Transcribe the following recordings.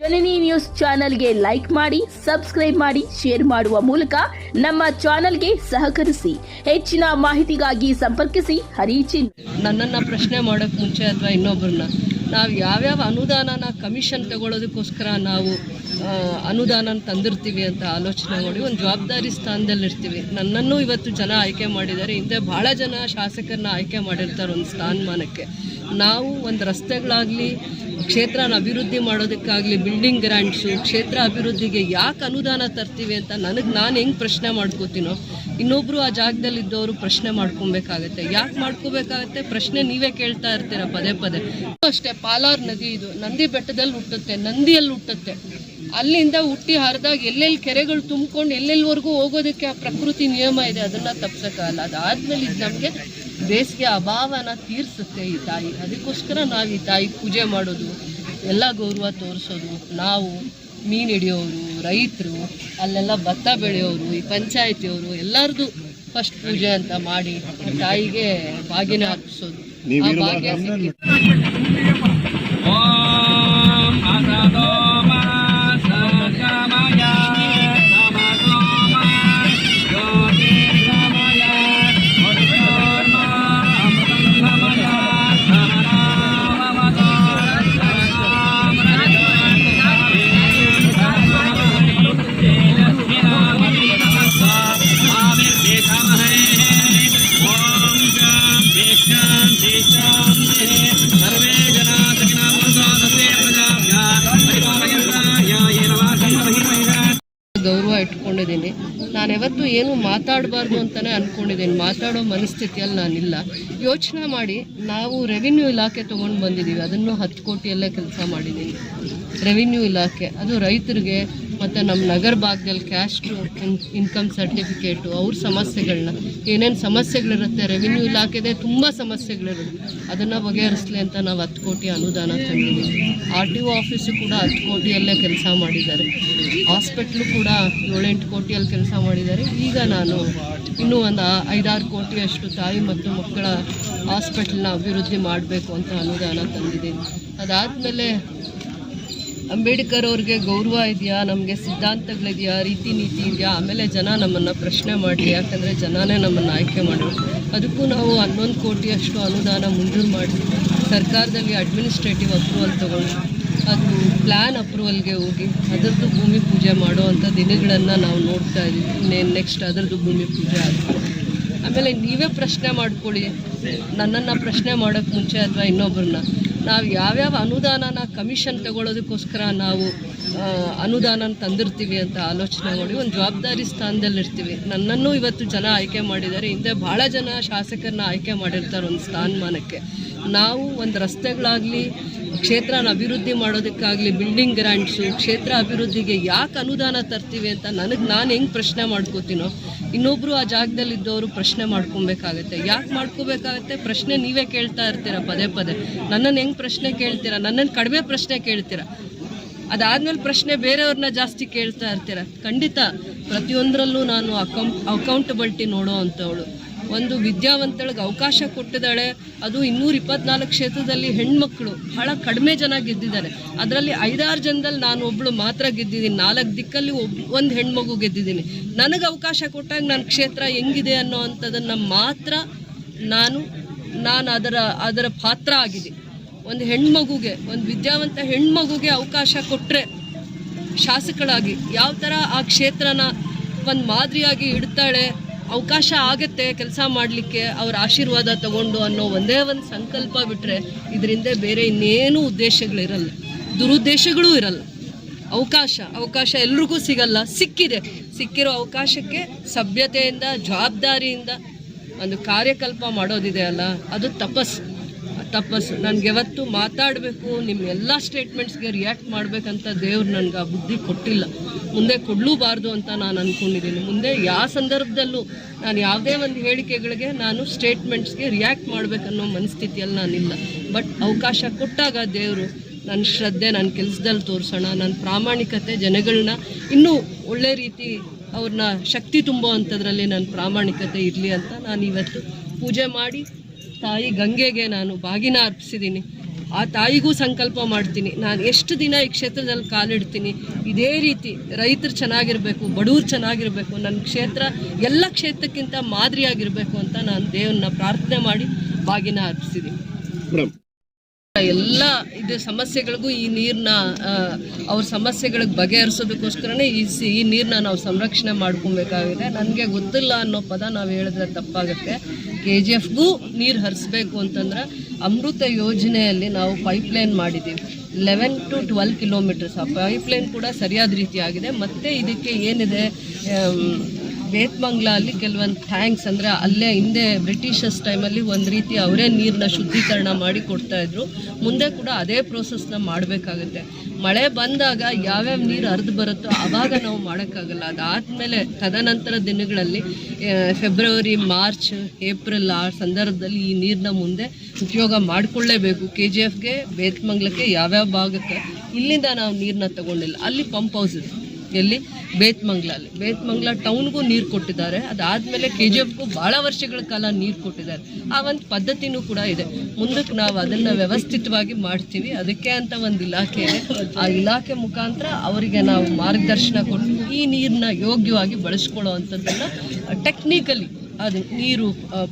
ಜನನಿ news ಚಾನೆಲ್ಗೆ like ಮಾಡಿ, subscribe ಮಾಡಿ, ಶೇರ್ ಮಾಡುವ ಮೂಲಕ ನಮ್ಮ ಚಾನೆಲ್ಗೆ ಸಹಕರಿಸಿ. ಹೆಚ್ಚಿನ ಮಾಹಿತಿಗಾಗಿ ಸಂಪರ್ಕಿಸಿ ಹರಿಚಿನ್. ನನ್ನನ್ನು ಪ್ರಶ್ನೆ ಮಾಡೋಕ್ಕೆ ಮುಂಚೆ ಅಥವಾ ಇನ್ನೊಬ್ಬರನ್ನ ನಾವು ಯಾವ್ಯಾವ ಅನುದಾನನ ಕಮಿಷನ್ ತಗೊಳ್ಳೋದಕ್ಕೋಸ್ಕರ ನಾವು ಅನುದಾನ ತಂದಿರ್ತೀವಿ ಅಂತ ಆಲೋಚನೆ ಮಾಡಿ ಒಂದು ಜವಾಬ್ದಾರಿ ಸ್ಥಾನದಲ್ಲಿರ್ತೀವಿ. ನನ್ನನ್ನು ಇವತ್ತು ಜನ ಆಯ್ಕೆ ಮಾಡಿದ್ದಾರೆ. ಹಿಂದೆ ಭಾಳ ಜನ ಶಾಸಕರನ್ನ ಆಯ್ಕೆ ಮಾಡಿರ್ತಾರೆ ಒಂದು ಸ್ಥಾನಮಾನಕ್ಕೆ. ನಾವು ಒಂದು ರಸ್ತೆಗಳಾಗಲಿ, ಕ್ಷೇತ್ರನ ಅಭಿವೃದ್ಧಿ ಮಾಡೋದಕ್ಕಾಗಲಿ ಬಿಲ್ಡಿಂಗ್ ಗ್ರ್ಯಾಂಟ್ಸು ಕ್ಷೇತ್ರ ಅಭಿವೃದ್ಧಿಗೆ ಯಾಕೆ ಅನುದಾನ ತರ್ತೀವಿ ಅಂತ ನನಗೆ ನಾನು ಹೆಂಗೆ ಪ್ರಶ್ನೆ ಮಾಡ್ಕೋತೀನೋ ಇನ್ನೊಬ್ಬರು ಆ ಜಾಗದಲ್ಲಿ ಇದ್ದವರು ಪ್ರಶ್ನೆ ಮಾಡ್ಕೊಬೇಕಾಗತ್ತೆ. ಯಾಕೆ ಮಾಡ್ಕೋಬೇಕಾಗತ್ತೆ? ಪ್ರಶ್ನೆ ನೀವೇ ಕೇಳ್ತಾ ಇರ್ತೀರ ಪದೇ ಪದೇ. ಅಷ್ಟೇ ಪಾಲಾರ್ ನದಿ ಇದು. ನಂದಿ ಬೆಟ್ಟದಲ್ಲಿ ಹುಟ್ಟುತ್ತೆ ನಂದಿಯಲ್ಲಿ ಹುಟ್ಟುತ್ತೆ. ಅಲ್ಲಿಂದ ಹುಟ್ಟಿ ಹರಿದಾಗ ಎಲ್ಲೆಲ್ಲಿ ಕೆರೆಗಳು ತುಂಬಿಕೊಂಡು ಎಲ್ಲೆಲ್ಲಿವರೆಗೂ ಹೋಗೋದಕ್ಕೆ ಆ ಪ್ರಕೃತಿ ನಿಯಮ ಇದೆ ಅದನ್ನ ತಪ್ಸಕ್ಕಾಗಲ್ಲ. ಅದಾದ್ಮೇಲೆ ಇದು ನಮಗೆ ಬೇಸಿಗೆ ಅಭಾವನ ತೀರಿಸುತ್ತೆ ಈ ತಾಯಿ. ಅದಕ್ಕೋಸ್ಕರ ನಾವು ಈ ತಾಯಿ ಪೂಜೆ ಮಾಡೋದು ಎಲ್ಲ ಗೌರವ ತೋರಿಸೋದು. ನಾವು ಮೀನು ಹಿಡಿಯೋರು ರೈತರು ಅಲ್ಲೆಲ್ಲ ಭತ್ತ ಬೆಳೆಯೋರು ಈ ಪಂಚಾಯತಿಯವರು ಎಲ್ಲರದು ಫಸ್ಟ್ ಪೂಜೆ ಅಂತ ಮಾಡಿ ತಾಯಿಗೆ ಬಾಗಿನ ಹಾಕಿಸೋದು ಆ ಭಾಗ್ಯ ಗೌರವ ಇಟ್ಕೊಂಡಿದ್ದೀನಿ. ನಾನು ಯಾವತ್ತೂ ಏನು ಮಾತಾಡಬಾರ್ದು ಅಂತಲೇ ಅಂದ್ಕೊಂಡಿದ್ದೀನಿ ಮಾತಾಡೋ ಮನಸ್ಥಿತಿಯಲ್ಲಿ ನಾನಿಲ್ಲ. ಯೋಚನೆ ಮಾಡಿ ನಾವು ರೆವಿನ್ಯೂ ಇಲಾಖೆ ತೊಗೊಂಡು ಬಂದಿದ್ದೀವಿ ಅದನ್ನು ಹತ್ತು ಕೋಟಿಯಲ್ಲೇ ಕೆಲಸ ಮಾಡಿದ್ದೀನಿ ರೆವಿನ್ಯೂ ಇಲಾಖೆ. ಅದು ರೈತರಿಗೆ ಮತ್ತು ನಮ್ಮ ನಗರ ಭಾಗದಲ್ಲಿ ಕ್ಯಾಸ್ಟು ಇನ್ಕಮ್ ಸರ್ಟಿಫಿಕೇಟು ಅವ್ರ ಸಮಸ್ಯೆಗಳನ್ನ ಏನೇನು ಸಮಸ್ಯೆಗಳಿರುತ್ತೆ ರೆವಿನ್ಯೂ ಇಲಾಖೆದೇ ತುಂಬ ಸಮಸ್ಯೆಗಳಿರುತ್ತೆ. ಅದನ್ನು ಬಗೆಹರಿಸಲಿ ಅಂತ ನಾವು ಹತ್ತು ಕೋಟಿ ಅನುದಾನ ತಂದಿದ್ದೀವಿ ಆರ್ ಟಿ ಒ ಆಫೀಸು ಕೂಡ ಹತ್ತು ಕೋಟಿಯಲ್ಲೇ ಕೆಲಸ ಮಾಡಿದ್ದಾರೆ. ಹಾಸ್ಪಿಟ್ಲು ಕೂಡ ಏಳೆಂಟು ಕೋಟಿಯಲ್ಲಿ ಕೆಲಸ ಮಾಡಿದ್ದಾರೆ. ಈಗ ನಾನು ಇನ್ನೂ ಒಂದು ಐದಾರು ಕೋಟಿಯಷ್ಟು ತಾಯಿ ಮತ್ತು ಮಕ್ಕಳ ಹಾಸ್ಪಿಟ್ಲನ್ನ ಅಭಿವೃದ್ಧಿ ಮಾಡಬೇಕು ಅಂತ ಅನುದಾನ ತಂದಿದ್ದೀನಿ. ಅದಾದಮೇಲೆ ಅಂಬೇಡ್ಕರ್ ಅವ್ರಿಗೆ ಗೌರವ ಇದೆಯಾ? ನಮಗೆ ಸಿದ್ಧಾಂತಗಳಿದೆಯಾ? ರೀತಿ ನೀತಿ ಇದೆಯಾ? ಆಮೇಲೆ ಜನ ನಮ್ಮನ್ನು ಪ್ರಶ್ನೆ ಮಾಡಲಿ, ಯಾಕಂದರೆ ಜನನೇ ನಮ್ಮನ್ನು ಆಯ್ಕೆ ಮಾಡೋರು. ಅದಕ್ಕೂ ನಾವು ಹನ್ನೊಂದು ಕೋಟಿಯಷ್ಟು ಅನುದಾನ ಮಂಜೂರು ಮಾಡಿ ಸರ್ಕಾರದಲ್ಲಿ ಅಡ್ಮಿನಿಸ್ಟ್ರೇಟಿವ್ ಅಪ್ರೂವಲ್ ತೊಗೊಂಡು, ಅದು ಪ್ಲ್ಯಾನ್ ಅಪ್ರೂವಲ್ಗೆ ಹೋಗಿ ಅದರದ್ದು ಭೂಮಿ ಪೂಜೆ ಮಾಡುವಂಥ ದಿನಗಳನ್ನು ನಾವು ನೋಡ್ತಾ ಇದ್ದೀವಿ ನೆಕ್ಸ್ಟ್ ಅದರದ್ದು ಭೂಮಿ ಪೂಜೆ ಆಗುತ್ತೆ ಆಮೇಲೆ ನೀವೇ ಪ್ರಶ್ನೆ ಮಾಡ್ಕೊಳ್ಳಿ. ನನ್ನನ್ನು ಪ್ರಶ್ನೆ ಮಾಡೋಕ್ಕೆ ಮುಂಚೆ ಅಥವಾ ಇನ್ನೊಬ್ಬರನ್ನ ನಾವು ಯಾವ್ಯಾವ ಅನುದಾನನ ಕಮಿಷನ್ ತಗೊಳ್ಳೋದಕ್ಕೋಸ್ಕರ ನಾವು ಅನುದಾನ ತಂದಿರ್ತೀವಿ ಅಂತ ಆಲೋಚನೆ ಮಾಡಿ ಒಂದು ಜವಾಬ್ದಾರಿ ಸ್ಥಾನದಲ್ಲಿ ಇರ್ತೀವಿ ನನ್ನನ್ನು ಇವತ್ತು ಜನ ಆಯ್ಕೆ ಮಾಡಿದ್ದಾರೆ. ಹಿಂದೆ ಭಾಳ ಜನ ಶಾಸಕರನ್ನ ಆಯ್ಕೆ ಮಾಡಿರ್ತಾರೆ ಒಂದು ಸ್ಥಾನಮಾನಕ್ಕೆ. ನಾವು ಒಂದು ರಸ್ತೆಗಳಾಗಲಿ, ಕ್ಷೇತ್ರನ ಅಭಿವೃದ್ಧಿ ಮಾಡೋದಕ್ಕಾಗಲಿ ಬಿಲ್ಡಿಂಗ್ ಗ್ರ್ಯಾಂಟ್ಸು ಕ್ಷೇತ್ರ ಅಭಿವೃದ್ಧಿಗೆ ಯಾಕೆ ಅನುದಾನ ತರ್ತೀವಿ ಅಂತ ನನಗೆ ನಾನು ಹೆಂಗೆ ಪ್ರಶ್ನೆ ಮಾಡ್ಕೋತೀನೋ ಇನ್ನೊಬ್ಬರು ಆ ಜಾಗದಲ್ಲಿದ್ದವರು ಪ್ರಶ್ನೆ ಮಾಡ್ಕೊಬೇಕಾಗತ್ತೆ. ಯಾಕೆ ಮಾಡ್ಕೋಬೇಕಾಗತ್ತೆ? ಪ್ರಶ್ನೆ ನೀವೇ ಕೇಳ್ತಾ ಇರ್ತೀರ ಪದೇ ಪದೇ. ನನ್ನನ್ನು ಹೆಂಗೆ ಪ್ರಶ್ನೆ ಕೇಳ್ತೀರಾ? ನನ್ನನ್ನು ಕಡಿಮೆ ಪ್ರಶ್ನೆ ಕೇಳ್ತೀರಾ? ಅದಾದ್ಮೇಲೆ ಪ್ರಶ್ನೆ ಬೇರೆಯವ್ರನ್ನ ಜಾಸ್ತಿ ಕೇಳ್ತಾ ಇರ್ತೀರ? ಖಂಡಿತ ಪ್ರತಿಯೊಂದರಲ್ಲೂ ನಾನು ಅಕೌಂಟ್ ಅಕೌಂಟಬಿಲಿಟಿ ನೋಡೋ ಅಂಥವಳು. ಒಂದು ವಿದ್ಯಾವಂತಳಿಗೆ ಅವಕಾಶ ಕೊಟ್ಟಿದ್ದಾಳೆ. ಅದು ಇನ್ನೂರ ಇಪ್ಪತ್ನಾಲ್ಕು ಕ್ಷೇತ್ರದಲ್ಲಿ ಹೆಣ್ಮಕ್ಳು ಬಹಳ ಕಡಿಮೆ ಜನ ಗೆದ್ದಿದ್ದಾರೆ. ಅದರಲ್ಲಿ ಐದಾರು ಜನದಲ್ಲಿ ನಾನು ಒಬ್ಳು ಮಾತ್ರ ಗೆದ್ದಿದ್ದೀನಿ. ನಾಲ್ಕು ದಿಕ್ಕಲ್ಲಿ ಒಬ್, ಒಂದು ಹೆಣ್ಮಗು ಗೆದ್ದಿದ್ದೀನಿ. ನನಗೆ ಅವಕಾಶ ಕೊಟ್ಟಾಗ ನನ್ನ ಕ್ಷೇತ್ರ ಹೆಂಗಿದೆ ಅನ್ನೋ ಮಾತ್ರ ನಾನು ನಾನು ಅದರ ಅದರ ಪಾತ್ರ ಆಗಿದೆ. ಒಂದು ಹೆಣ್ಮಗುಗೆ, ಒಂದು ವಿದ್ಯಾವಂತ ಹೆಣ್ಮಗುಗೆ ಅವಕಾಶ ಕೊಟ್ಟರೆ ಶಾಸಕಳಾಗಿ ಯಾವ ಥರ ಆ ಕ್ಷೇತ್ರನ ಒಂದು ಮಾದರಿಯಾಗಿ ಇಡ್ತಾಳೆ ಅವಕಾಶ ಆಗುತ್ತೆ, ಕೆಲಸ ಮಾಡಲಿಕ್ಕೆ ಅವ್ರ ಆಶೀರ್ವಾದ ತಗೊಂಡು ಅನ್ನೋ ಒಂದೇ ಒಂದು ಸಂಕಲ್ಪ ಬಿಟ್ಟರೆ ಇದರಿಂದ ಬೇರೆ ಇನ್ನೇನು ಉದ್ದೇಶಗಳಿರಲ್ಲ ದುರುದ್ದೇಶಗಳೂ ಇರಲ್ಲ. ಅವಕಾಶ ಅವಕಾಶ ಎಲ್ರಿಗೂ ಸಿಗಲ್ಲ, ಸಿಕ್ಕಿದೆ. ಸಿಕ್ಕಿರೋ ಅವಕಾಶಕ್ಕೆ ಸಭ್ಯತೆಯಿಂದ, ಜವಾಬ್ದಾರಿಯಿಂದ ಒಂದು ಕಾರ್ಯಕಲ್ಪ ಮಾಡೋದಿದೆ ಅಲ್ಲ, ಅದು ತಪಸ್ಸು. ತಪಸ್ಸು. ನನಗೆ ಯಾವತ್ತು ಮಾತಾಡಬೇಕು ನಿಮ್ಮ ಎಲ್ಲ ಸ್ಟೇಟ್ಮೆಂಟ್ಸ್ಗೆ ರಿಯಾಕ್ಟ್ ಮಾಡಬೇಕಂತ ದೇವ್ರು ನನಗೆ ಆ ಬುದ್ಧಿ ಕೊಟ್ಟಿಲ್ಲ. ಮುಂದೆ ಕೊಡಲೂಬಾರ್ದು ಅಂತ ನಾನು ಅಂದ್ಕೊಂಡಿದ್ದೀನಿ ಮುಂದೆ ಯಾವ ಸಂದರ್ಭದಲ್ಲೂ ನಾನು ಯಾವುದೇ ಒಂದು ಹೇಳಿಕೆಗಳಿಗೆ ನಾನು ಸ್ಟೇಟ್ಮೆಂಟ್ಸ್ಗೆ ರಿಯಾಕ್ಟ್ ಮಾಡಬೇಕನ್ನೋ ಮನಸ್ಥಿತಿಯಲ್ಲಿ ನಾನಿಲ್ಲ. ಬಟ್ ಅವಕಾಶ ಕೊಟ್ಟಾಗ ದೇವರು ನನ್ನ ಶ್ರದ್ಧೆ ನನ್ನ ಕೆಲಸದಲ್ಲಿ ತೋರಿಸೋಣ ನನ್ನ ಪ್ರಾಮಾಣಿಕತೆ ಜನಗಳನ್ನ ಇನ್ನೂ ಒಳ್ಳೆ ರೀತಿ ಅವ್ರನ್ನ ಶಕ್ತಿ ತುಂಬೋ ಅಂಥದ್ರಲ್ಲಿ ನನ್ನ ಪ್ರಾಮಾಣಿಕತೆ ಇರಲಿ ಅಂತ ನಾನು ಇವತ್ತು ಪೂಜೆ ಮಾಡಿ ತಾಯಿ ಗಂಗೆಗೆ ನಾನು ಬಾಗಿನ ಅರ್ಪಿಸಿದ್ದೀನಿ. ಆ ತಾಯಿಗೂ ಸಂಕಲ್ಪ ಮಾಡ್ತೀನಿ. ನಾನು ಎಷ್ಟು ದಿನ ಈ ಕ್ಷೇತ್ರದಲ್ಲಿ ಕಾಲಿಡ್ತೀನಿ, ಇದೇ ರೀತಿ ರೈತರು ಚೆನ್ನಾಗಿರಬೇಕು, ಬಡವ್ರು ಚೆನ್ನಾಗಿರಬೇಕು, ನನ್ನ ಕ್ಷೇತ್ರ ಎಲ್ಲ ಕ್ಷೇತ್ರಕ್ಕಿಂತ ಮಾದರಿಯಾಗಿರಬೇಕು ಅಂತ ನಾನು ದೇವರನ್ನ ಪ್ರಾರ್ಥನೆ ಮಾಡಿ ಬಾಗಿನ ಅರ್ಪಿಸಿದ್ದೀನಿ. ಎಲ್ಲ ಇದು ಸಮಸ್ಯೆಗಳಿಗೂ ಈ ನೀರನ್ನ ಅವ್ರ ಸಮಸ್ಯೆಗಳಿಗೆ ಬಗೆಹರಿಸೋದಕ್ಕೋಸ್ಕರನೇ ಈ ಸಿ, ಈ ನೀರನ್ನ ನಾವು ಸಂರಕ್ಷಣೆ ಮಾಡ್ಕೊಬೇಕಾಗಿದೆ. ನನಗೆ ಗೊತ್ತಿಲ್ಲ ಅನ್ನೋ ಪದ ನಾವು ಹೇಳಿದ್ರೆ ತಪ್ಪಾಗುತ್ತೆ. ಕೆ ಜಿ ಎಫ್ಗೂ ನೀರು ಹರಿಸ್ಬೇಕು ಅಂತಂದ್ರೆ ಅಮೃತ ಯೋಜನೆಯಲ್ಲಿ ನಾವು ಪೈಪ್ಲೈನ್ ಮಾಡಿದ್ದೀವಿ. ಲೆವೆನ್ ಟು ಟ್ವೆಲ್ ಕಿಲೋಮೀಟರ್ಸ್ ಆ ಪೈಪ್ಲೈನ್ ಕೂಡ ಸರಿಯಾದ ರೀತಿ ಆಗಿದೆ ಮತ್ತು ಇದಕ್ಕೆ ಏನಿದೆ ಆಮ್, ಬೇತ್ಮಂಗ್ಲ ಅಲ್ಲಿ ಕೆಲವೊಂದು ಥ್ಯಾಂಕ್ಸ್ ಅಂದರೆ ಅಲ್ಲೇ ಹಿಂದೆ ಬ್ರಿಟಿಷರ್ಸ್ ಟೈಮಲ್ಲಿ ಒಂದು ರೀತಿ ಅವರೇ ನೀರನ್ನ ಶುದ್ಧೀಕರಣ ಮಾಡಿ ಕೊಡ್ತಾ ಇದ್ರು. ಮುಂದೆ ಕೂಡ ಅದೇ ಪ್ರೋಸೆಸ್ನ ಮಾಡಬೇಕಾಗುತ್ತೆ. ಮಳೆ ಬಂದಾಗ ಯಾವ್ಯಾವ ನೀರು ಹರಿದು ಬರುತ್ತೋ ಆವಾಗ ನಾವು ಮಾಡೋಕ್ಕಾಗಲ್ಲ. ಅದಾದಮೇಲೆ ತದನಂತರ ದಿನಗಳಲ್ಲಿ ಫೆಬ್ರವರಿ ಮಾರ್ಚ್ ಏಪ್ರಿಲ್ ಆ ಸಂದರ್ಭದಲ್ಲಿ ಈ ನೀರನ್ನ ಮುಂದೆ ಉಪಯೋಗ ಮಾಡಿಕೊಳ್ಳೇಬೇಕು. ಕೆ ಜಿ ಎಫ್ಗೆ ಬೇತ್ಮಂಗ್ಲಕ್ಕೆ ಯಾವ್ಯಾವ ಭಾಗಕ್ಕೆ ಇಲ್ಲಿಂದ ನಾವು ನೀರನ್ನ ತಗೊಂಡಿಲ್ಲ. ಅಲ್ಲಿ ಪಂಪ್ ಹೌಸ್ ಇದೆ ಎಲ್ಲಿ ಬೇತ್ಮಂಗ್ಲಲ್ಲಿ. ಬೇತ್ಮಂಗ್ಲ ಟೌನ್ಗೂ ನೀರು ಕೊಟ್ಟಿದ್ದಾರೆ. ಅದಾದಮೇಲೆ ಕೆ ಜಿ ಎಫ್ಗೂ ಭಾಳ ವರ್ಷಗಳ ಕಾಲ ನೀರು ಕೊಟ್ಟಿದ್ದಾರೆ. ಆ ಒಂದು ಪದ್ಧತಿನೂ ಕೂಡ ಇದೆ. ಮುಂದಕ್ಕೆ ನಾವು ಅದನ್ನು ವ್ಯವಸ್ಥಿತವಾಗಿ ಮಾಡ್ತೀವಿ. ಅದಕ್ಕೆ ಅಂತ ಒಂದು ಇಲಾಖೆ ಇದೆ. ಆ ಇಲಾಖೆ ಮುಖಾಂತರ ಅವರಿಗೆ ನಾವು ಮಾರ್ಗದರ್ಶನ ಕೊಟ್ಟು ಈ ನೀರನ್ನ ಯೋಗ್ಯವಾಗಿ ಬಳಸ್ಕೊಳ್ಳೋ ಅಂಥದ್ದನ್ನು ಟೆಕ್ನಿಕಲಿ ಅದು ನೀರು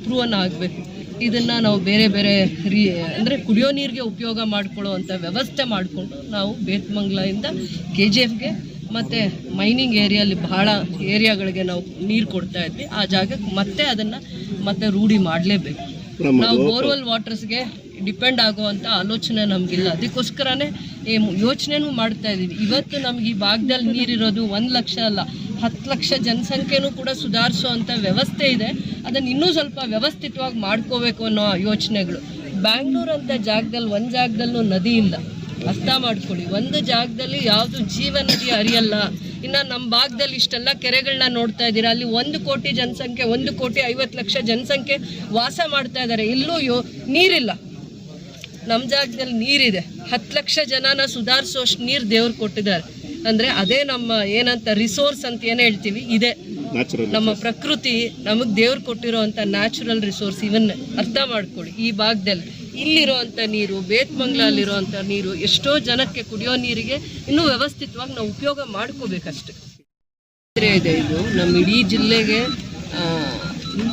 ಪ್ರೂವನ್ ಆಗಬೇಕು. ಇದನ್ನು ನಾವು ಬೇರೆ ಬೇರೆ ರೀ, ಅಂದರೆ ಕುಡಿಯೋ ನೀರಿಗೆ ಉಪಯೋಗ ಮಾಡ್ಕೊಳ್ಳೋ ಅಂತ ವ್ಯವಸ್ಥೆ ಮಾಡಿಕೊಂಡು ನಾವು ಬೇತ್ಮಂಗ್ಲಿಂದ ಕೆ ಜಿ ಎಫ್ಗೆ ಮತ್ತು ಮೈನಿಂಗ್ ಏರಿಯಲ್ಲಿ ಬಹಳ ಏರಿಯಾಗಳಿಗೆ ನಾವು ನೀರು ಕೊಡ್ತಾ ಇದ್ವಿ. ಆ ಜಾಗಕ್ಕೆ ಮತ್ತೆ ಅದನ್ನು ಮತ್ತೆ ರೂಢಿ ಮಾಡಲೇಬೇಕು. ನಾವು ಬೋರ್ವೆಲ್ ವಾಟರ್ಸ್ಗೆ ಡಿಪೆಂಡ್ ಆಗುವಂಥ ಆಲೋಚನೆ ನಮಗಿಲ್ಲ. ಅದಕ್ಕೋಸ್ಕರನೇ ಈ ಯೋಚನೆನೂ ಮಾಡ್ತಾ ಇದ್ದೀವಿ. ಇವತ್ತು ನಮ್ಗೆ ಈ ಭಾಗದಲ್ಲಿ ನೀರಿರೋದು ಒಂದು ಲಕ್ಷ ಅಲ್ಲ ಹತ್ತು ಲಕ್ಷ ಜನಸಂಖ್ಯೆನೂ ಕೂಡ ಸುಧಾರಿಸೋ ವ್ಯವಸ್ಥೆ ಇದೆ. ಅದನ್ನು ಇನ್ನೂ ಸ್ವಲ್ಪ ವ್ಯವಸ್ಥಿತವಾಗಿ ಮಾಡ್ಕೋಬೇಕು ಅನ್ನೋ ಯೋಚನೆಗಳು. ಬ್ಯಾಂಗ್ಳೂರ್ ಅಂತ ಜಾಗದಲ್ಲಿ ಒಂದು ಜಾಗದಲ್ಲೂ ನದಿ ಇಲ್ಲ ಅರ್ಥ ಮಾಡ್ಕೊಳ್ಳಿ. ಒಂದು ಜಾಗದಲ್ಲಿ ಯಾವುದು ಜೀವನದಿ ಹರಿಯಲ್ಲ ಇನ್ನು ನಮ್ಮ ಭಾಗದಲ್ಲಿ ಇಷ್ಟೆಲ್ಲ ಕೆರೆಗಳನ್ನ ನೋಡ್ತಾ ಇದ್ದೀರಾ ಅಲ್ಲಿ ಒಂದು ಕೋಟಿ ಜನಸಂಖ್ಯೆ ಒಂದು ಕೋಟಿ ಐವತ್ತು ಲಕ್ಷ ಜನಸಂಖ್ಯೆ ವಾಸ ಮಾಡ್ತಾ ಇದ್ದಾರೆ. ಇಲ್ಲೂ ಯೋ ನೀರಿಲ್ಲ. ನಮ್ಮ ಜಾಗದಲ್ಲಿ ನೀರಿದೆ. ಹತ್ತು ಲಕ್ಷ ಜನನ ಸುಧಾರಿಸೋಷ್ಟು ನೀರು ದೇವ್ರು ಕೊಟ್ಟಿದ್ದಾರೆ. ಅಂದರೆ ಅದೇ ನಮ್ಮ ಏನಂತ ರಿಸೋರ್ಸ್ ಅಂತ ಏನು ಹೇಳ್ತೀವಿ? ಇದೆ. ನಮ್ಮ ಪ್ರಕೃತಿ ನಮಗೆ ದೇವ್ರು ಕೊಟ್ಟಿರೋವಂಥ ನ್ಯಾಚುರಲ್ ರಿಸೋರ್ಸ್ ಇವನ್ನ. ಅರ್ಥ ಮಾಡ್ಕೊಳ್ಳಿ. ಈ ಭಾಗದಲ್ಲಿ ಇಲ್ಲಿರೋವಂಥ ನೀರು ಬೇತ್ಮಂಗ್ಲಲ್ಲಿರೋವಂಥ ನೀರು, ಎಷ್ಟೋ ಜನಕ್ಕೆ ಕುಡಿಯೋ ನೀರಿಗೆ ಇನ್ನೂ ವ್ಯವಸ್ಥಿತವಾಗಿ ನಾವು ಉಪಯೋಗ ಮಾಡ್ಕೋಬೇಕಷ್ಟೆ. ಇದೆ ಇದು. ನಮ್ಮ ಇಡೀ ಜಿಲ್ಲೆಗೆ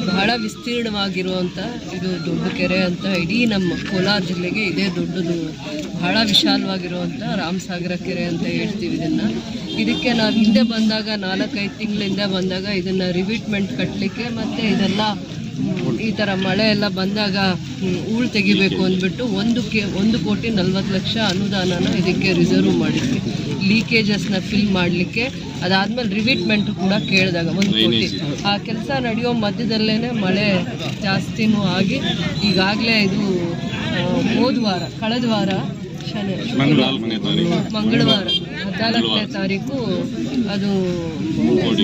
ಬಹಳ ವಿಸ್ತೀರ್ಣವಾಗಿರುವಂಥ ಇದು ದೊಡ್ಡ ಕೆರೆ ಅಂತ ಇಡೀ ನಮ್ಮ ಕೋಲಾರ ಜಿಲ್ಲೆಗೆ ಇದೇ ದೊಡ್ಡದು, ಬಹಳ ವಿಶಾಲವಾಗಿರುವಂಥ ರಾಮಸಾಗರ ಕೆರೆ ಅಂತ ಹೇಳ್ತೀವಿ ಇದನ್ನು. ಇದಕ್ಕೆ ನಾವು ಹಿಂದೆ ಬಂದಾಗ ನಾಲ್ಕೈದು ತಿಂಗಳಿಂದ ಬಂದಾಗ ಇದನ್ನು ರಿವಿಟ್ಮೆಂಟ್ ಕಟ್ಟಲಿಕ್ಕೆ ಮತ್ತು ಇದೆಲ್ಲ ಈ ಥರ ಮಳೆ ಎಲ್ಲ ಬಂದಾಗ ಹೂಳು ತೆಗಿಬೇಕು ಅಂದ್ಬಿಟ್ಟು ಒಂದು ಕೆ ಒಂದು ಕೋಟಿ ನಲ್ವತ್ತು ಲಕ್ಷ ಅನುದಾನನ ಇದಕ್ಕೆ ರಿಸರ್ವ್ ಮಾಡಿದ್ವಿ. ಲೀಕೇಜಸ್ನ ಫಿಲ್ ಮಾಡಲಿಕ್ಕೆ. ಅದಾದ್ಮೇಲೆ ರಿವೀಟ್ಮೆಂಟ್ ಕೂಡ ಕೇಳಿದಾಗ ಒಂದು ಕೋಟಿ. ಆ ಕೆಲಸ ನಡೆಯೋ ಮಧ್ಯದಲ್ಲೇ ಮಳೆ ಜಾಸ್ತಿನೂ ಆಗಿ ಈಗಾಗಲೇ ಇದು ಹೋದ್ವಾರ ಹೋದ ವಾರ ಕಳೆದ ವಾರ ಶನಿ ಮಂಗಳವಾರ. ಹದಿನಾಲ್ಕನೇ ತಾರೀಕು ಅದು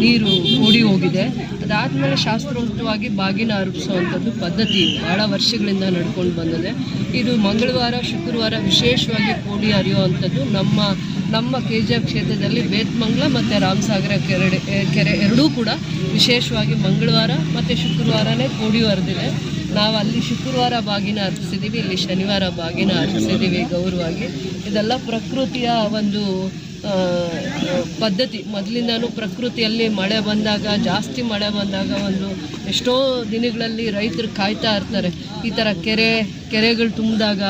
ನೀರು ಓಡಿ ಹೋಗಿದೆ. ಅದಾದಮೇಲೆ ಶಾಸ್ತ್ರೋಕ್ತವಾಗಿ ಬಾಗಿನ ಅರ್ಪಿಸುವಂಥದ್ದು ಪದ್ಧತಿ ಬಹಳ ವರ್ಷಗಳಿಂದ ನಡ್ಕೊಂಡು ಬಂದಿದೆ. ಇದು ಮಂಗಳವಾರ, ಶುಕ್ರವಾರ ವಿಶೇಷವಾಗಿ ಕೋಡಿ ಹರಿಯುವಂಥದ್ದು. ನಮ್ಮ ನಮ್ಮ ಕೆ ಜಿ ಎಫ್ ಕ್ಷೇತ್ರದಲ್ಲಿ ಬೇತ್ಮಂಗ್ಲ ಮತ್ತು ರಾಮಸಾಗರ ಕೆರೆ ಕೆರೆ ಎರಡೂ ಕೂಡ ವಿಶೇಷವಾಗಿ ಮಂಗಳವಾರ ಮತ್ತು ಶುಕ್ರವಾರನೇ ಕೋಡಿ ಹರಿದಿದೆ. ನಾವು ಅಲ್ಲಿ ಶುಕ್ರವಾರ ಬಾಗಿನ ಅರ್ಪಿಸಿದ್ದೀವಿ ಇಲ್ಲಿ ಶನಿವಾರ ಬಾಗಿನ ಅರ್ಪಿಸಿದ್ದೀವಿ ಗೌರವವಾಗಿ ಇದೆಲ್ಲ ಪ್ರಕೃತಿಯ ಒಂದು ಪದ್ಧತಿ. ಮೊದಲಿಂದನೂ ಪ್ರಕೃತಿಯಲ್ಲಿ ಮಳೆ ಬಂದಾಗ, ಜಾಸ್ತಿ ಮಳೆ ಬಂದಾಗ ಒಂದು ಎಷ್ಟೋ ದಿನಗಳಲ್ಲಿ ರೈತರು ಕಾಯ್ತಾ ಇರ್ತಾರೆ. ಈ ಥರ ಕೆರೆ, ಕೆರೆಗಳು ತುಂಬಿದಾಗ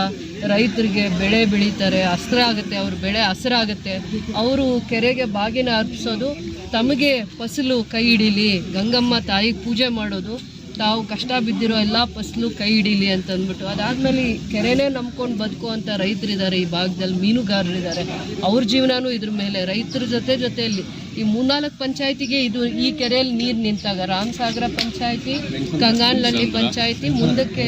ರೈತರಿಗೆ ಬೆಳೆ ಬೆಳೀತಾರೆ ಹಸ್ರಾಗುತ್ತೆ ಅವ್ರ ಬೆಳೆ ಹಸ್ರಾಗುತ್ತೆ ಅವರು ಕೆರೆಗೆ ಬಾಗಿನ ಅರ್ಪಿಸೋದು, ತಮಗೆ ಫಸಲು ಕೈ ಹಿಡೀಲಿ, ಗಂಗಮ್ಮ ತಾಯಿಗೆ ಪೂಜೆ ಮಾಡೋದು ತಾವು ಕಷ್ಟ ಬಿದ್ದಿರೋ ಎಲ್ಲ ಫಸ್ಲು ಕೈ ಹಿಡೀಲಿ ಅಂತ ಅಂದ್ಬಿಟ್ಟು. ಅದಾದ್ಮೇಲೆ ಕೆರೆನೇ ನಂಬ್ಕೊಂಡು ಬದುಕುವಂಥ ರೈತರಿದ್ದಾರೆ ಈ ಭಾಗದಲ್ಲಿ ಮೀನುಗಾರರಿದ್ದಾರೆ ಅವ್ರ ಜೀವನನೂ ಇದ್ರ ಮೇಲೆ, ರೈತರ ಜೊತೆ ಜೊತೆಯಲ್ಲಿ ಈ ಮೂರ್ನಾಲ್ಕು ಪಂಚಾಯತಿಗೆ ಇದು ಈ ಕೆರೆಯಲ್ಲಿ ನೀರು ನಿಂತಾಗ. ರಾಮಸಾಗರ ಪಂಚಾಯತಿ ಕಂಗಾನ್ಲಲ್ಲಿ ಪಂಚಾಯತಿ, ಮುಂದಕ್ಕೆ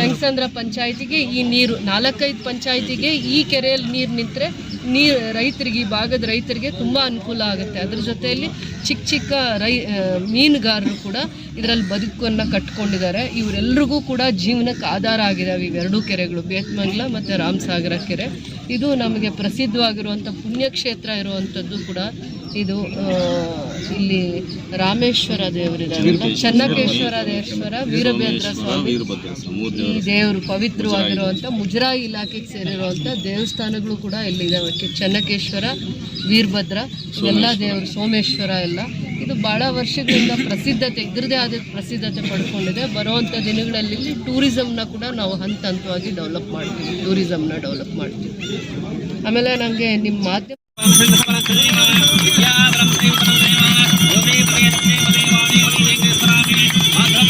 ವೆಂಕಸಂದ್ರ ಪಂಚಾಯತಿಗೆ ಈ ನೀರು, ನಾಲ್ಕೈದು ಪಂಚಾಯತಿಗೆ ಈ ಕೆರೆಯಲ್ಲಿ ನೀರು ನಿಂತರೆ ನೀರು ರೈತರಿಗೆ, ಈ ಭಾಗದ ರೈತರಿಗೆ ತುಂಬ ಅನುಕೂಲ ಆಗುತ್ತೆ. ಅದ್ರ ಜೊತೆಯಲ್ಲಿ ಚಿಕ್ಕ ಚಿಕ್ಕ ರೈ ಮೀನುಗಾರರು ಕೂಡ ಇದರಲ್ಲಿ ಬದುಕನ್ನು ಕಟ್ಕೊಂಡಿದ್ದಾರೆ. ಇವರೆಲ್ರಿಗೂ ಕೂಡ ಜೀವನಕ್ಕೆ ಆಧಾರ ಆಗಿದ್ದಾವೆ ಇವೆರಡೂ ಕೆರೆಗಳು, ಬೇತ್ಮಂಗ್ಲ ಮತ್ತು ರಾಮಸಾಗರ ಕೆರೆ. ಇದು ನಮಗೆ ಪ್ರಸಿದ್ಧವಾಗಿರುವಂಥ ಪುಣ್ಯಕ್ಷೇತ್ರ ಇರುವಂಥದ್ದು ಕೂಡ ಇದು ಇಲ್ಲಿ ರಾಮೇಶ್ವರ ದೇವರಿದ್ದಾರೆ ಚನ್ನಕೇಶ್ವರ ದೇವೇಶ್ವರ ವೀರಭದ್ರ ಸ್ವಾಮಿ. ಈ ದೇವರು ಪವಿತ್ರವಾಗಿರುವಂಥ ಮುಜರಾಯಿ. ಇಲಾಖೆಗೆ ಸೇರಿರುವಂಥ ದೇವಸ್ಥಾನಗಳು ಕೂಡ ಇಲ್ಲಿದ್ದಾವೆ ಕೆ- ಚನ್ನಕೇಶ್ವರ ವೀರಭದ್ರ ಎಲ್ಲ ದೇವರು ಸೋಮೇಶ್ವರ ಎಲ್ಲ. ಇದು ಭಾಳ ವರ್ಷಗಳಿಂದ ಪ್ರಸಿದ್ಧತೆ ಇದ್ರದೇ ಆದ ಪ್ರಸಿದ್ಧತೆ ಪಡ್ಕೊಂಡಿದೆ. ಬರುವಂಥ ದಿನಗಳಲ್ಲಿ ಇಲ್ಲಿ ಟೂರಿಸಮ್ನ ಕೂಡ ನಾವು ಹಂತ ಹಂತವಾಗಿ ಡೆವಲಪ್ ಮಾಡ್ತೀವಿ. ಟೂರಿಸಮ್ನ ಡೆವಲಪ್ ಮಾಡ್ತೀವಿ. ಆಮೇಲೆ ನನಗೆ ನಿಮ್ಮ ಮಾಧ್ಯಮ Yeah, but I'm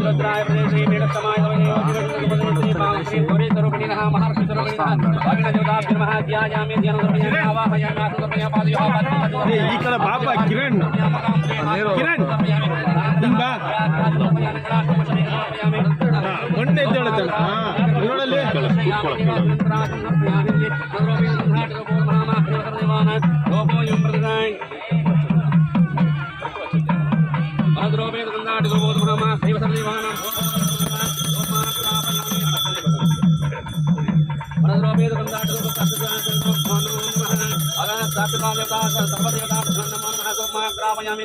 ಸುಭದ್ರಾಯ ಪ್ರದೇಶೇ ೇಡಸಮಾಯೋಜನೋರೇತರುಪಣಿನಃ ಈ ಕಡೆ ಬಾಬಾ ಕಿರಣ್ ಕಿರಣ್ ಹಿಂಗ ಮೊನ್ನೆ ಎದ್ದೇಳುತ್ತಲ್ಲ ನೋಡಲ್ಲಿ ಗೋಪಾಯುಂ గురువోద్భ్రమ దైవ సర్వేవానం మనోపేద కందాటు ్రామయామి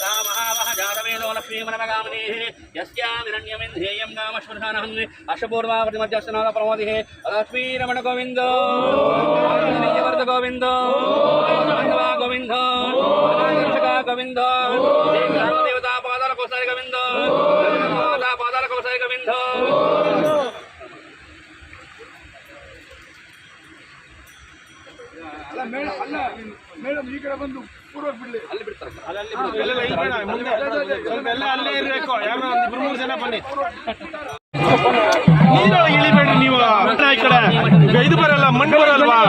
జాతవేదో లక్ష్మీమనమగామినే యస్యామిరణ్యమింధేయం కామశ్మశానం అశపూర్వావతి మధ్యస్నాద ప్రమోది లక్ష్మీరమణ గోవిందో గోవిందో గోవిందో గోవిందో దేవతా పాదాలకు ఒకసారి గోవిందో దేవతా పాదాలకు గోవిందో ಅಲ್ಲ ಮೇಡಮ್ ಈ ಕಡೆ ಬಂದು ಪೂರ್ವಕ್ಕೆ ಬಿಡ್ಲಿ. ಅಲ್ಲಿ ಬಿಡ್ತಾರೆ ಅಲ್ಲೇ ಇರಬೇಕು. ಇಬ್ರು ಮೂರು ಜನ ಬನ್ನಿ. ನೀವು. ಈ ಕಡೆ ಇದು ಬರಲ್ಲ ಮಣ್ಣು ಬರಲ್ವಾ?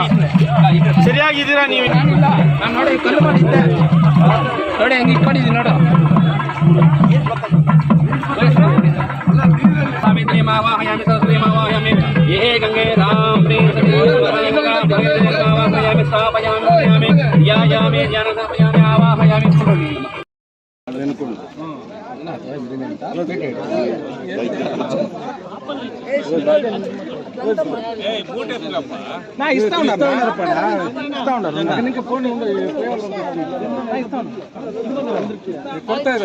ಸರಿಯಾಗಿದ್ದೀರಾ ನೀವು? ನಾನು ನೋಡಿ ಕಲ್ಲು ಮಾಡಿದ್ದೆ. ನೋಡಿ ಹಂಗೆ ಇಟ್ಕೊಂಡಿದ್ದೀನಿ ನೋಡು. ಮಾವಾಹಯಾಮಿ ಸರಸ್ವತಿ ಮಾವಾಹಯಾಮಿ ಏ ಗಂಗೆ ರಾಮ್. स्थापयामि ध्यायामि ध्यानस्थापयामि आवाहयामि నా ఇస్తా ఉన్నారు ఇస్తా ఉన్నారు ఇంకా ఫోన్ ఇస్తా కొడతాయి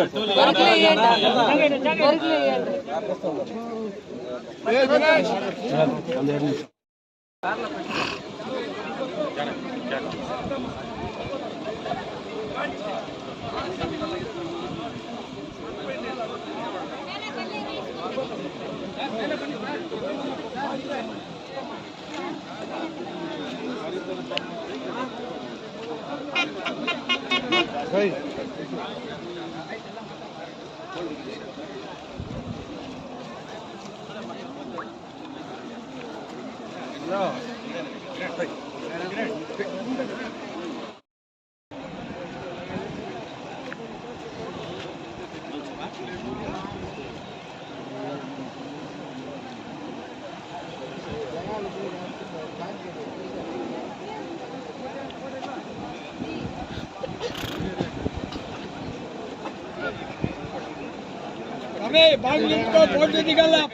Hey. हमें बांग्लिंग को बोर्ड निकाला